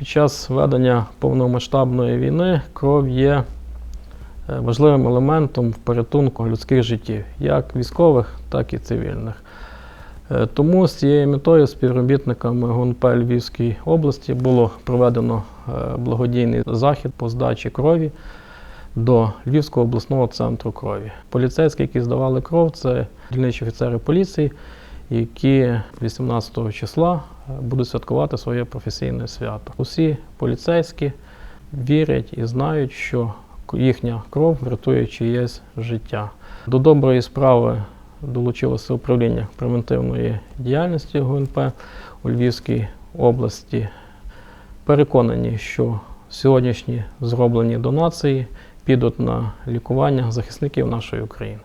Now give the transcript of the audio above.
Під час ведення повномасштабної війни кров є е, важливим елементом в порятунку людських життів, як військових, так і цивільних. Е, Тому з цією метою співробітниками ГУНП Львівської області було проведено е, благодійний захід по здачі крові до Львівського обласного центру крові. Поліцейські, які здавали кров, це дільничі офіцери поліції, які 18 числа е, будуть святкувати своє професійне свято. Усі поліцейські вірять і знають, що їхня кров врятує чиєсь життя. До доброї справи долучилося управління превентивної діяльності ГУНП у Львівській області. Переконані, що сьогоднішні зроблені донації підуть на лікування захисників нашої України.